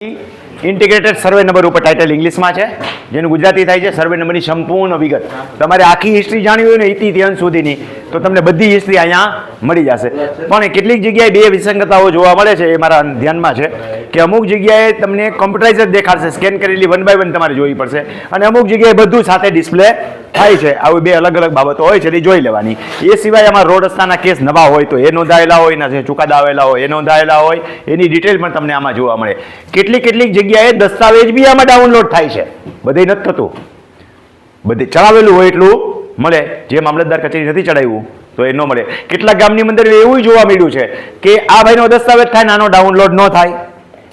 Integrated survey number ઉપર title ઇંગ્લિશમાં છે, જેનું ગુજરાતી થાય છે સર્વે નંબરની સંપૂર્ણ વિગત. તમારે આખી હિસ્ટ્રી જાણવી હોય ને ઇતિથી સુધીની. તો તમને બધી હિસ્ટ્રી અહીંયા મળી જશે. પણ કેટલીક જગ્યાએ બે વિસંગતાઓ જોવા મળે છે એ મારા ધ્યાનમાં છે કે અમુક જગ્યાએ તમને કોમ્પ્યુટરાઇઝ જ દેખાડશે સ્કેન કરેલી વન બાય વન તમારે જોવી પડશે અને અમુક જગ્યાએ બધું સાથે ડિસ્પ્લે થાય છે. આવી બે અલગ અલગ બાબતો હોય છે, એ જોઈ લેવાની. એ સિવાય આમાં રોડ રસ્તાના કેસ નવા હોય તો એ નોંધાયેલા હોય એના જે ચુકાદા આવેલા હોય એ નોંધાયેલા હોય, એની ડિટેલ પણ તમને આમાં જોવા મળે. કેટલી કેટલીક જગ્યાએ દસ્તાવેજ બી આમાં ડાઉનલોડ થાય છે. બધે નથી થતું. બધે ચલાવેલું હોય એટલું મળે, જે મામલતદાર કચેરી નથી ચડાવ્યું, તો એ ન મળે. કેટલાક ગામની અંદર એવું જોવા મળ્યું છે કે આ ભાઈનો દસ્તાવેજ થાય, નાનો ડાઉનલોડ ન થાય.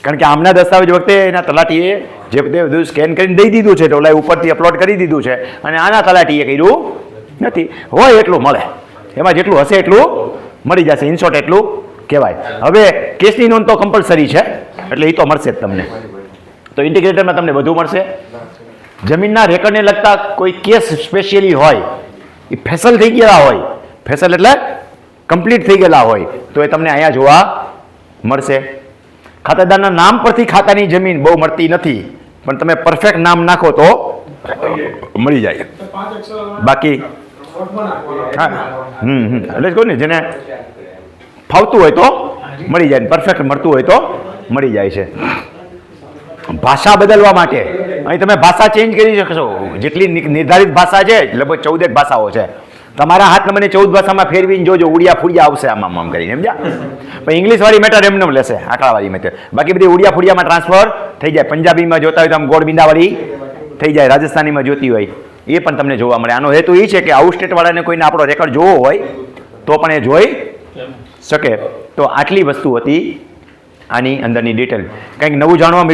કારણ કે આમના દસ્તાવેજ વખતે એના તલાટીએ જે બધે સ્કેન કરીને દઈ દીધું છે ઓલા ઉપરથી અપલોડ કરી દીધું છે. અને આના તલાટીએ કર્યું નથી. હોય એટલું મળે. એમાં જેટલું હશે એટલું મળી જશે. ઇનશોર્ટ એટલું કહેવાય. હવે કેસની નોંધ તો કમ્પલસરી છે, એટલે એ તો મળશે જ તમને. તો ઇન્ટિગ્રેટરમાં તમને બધું મળશે. જમીનના રેકર્ડને લગતા કોઈ કેસ સ્પેશિયલી હોય, એ ફેસલ થઈ ગયેલા હોય, ફેસલ એટલે કમ્પ્લીટ થઈ ગયેલા હોય, તો એ તમને અહીંયા જોવા મળશે. ખાતેદારના નામ પરથી ખાતાની જમીન બહુ મળતી નથી, પણ તમે પરફેક્ટ નામ નાખો તો મળી જાય. બાકી હા, હમ હમ, એટલે જ કહું ને, જેને ફાવતું હોય તો મળી જાય પરફેક્ટ મળતું હોય તો મળી જાય છે. ભાષા બદલવા માટે અહીં તમે ભાષા ચેન્જ કરી શકશો. જેટલી નિર્ધારિત ભાષા છે, લગભગ ચૌદેક ભાષાઓ છે. તમારા હાથ મને ચૌદ ભાષામાં ફેરવીને જોજો, ઉડિયા ફુડિયા આવશે આમ આમ કરીને, સમજ્યા? પણ ઇંગ્લિશ વાળી મેટર એમને લેશે, આંકડાવાળી મેટર બાકી બધી ઉડિયા ફુડિયામાં ટ્રાન્સફર થઈ જાય. પંજાબીમાં જોતા હોય તો આમ ગોળ બિંદાવાળી થઈ જાય, રાજસ્થાનીમાં જોતી હોય. એ પણ તમને જોવા મળે. આનો હેતુ એ છે કે આઉટ સ્ટેટવાળાને કોઈને આપણો રેકોર્ડ જોવો હોય, તો પણ એ જોઈ શકે. તો આટલી વસ્તુ હતી આની અંદરની ડિટેલ કંઈક નવું જાણવા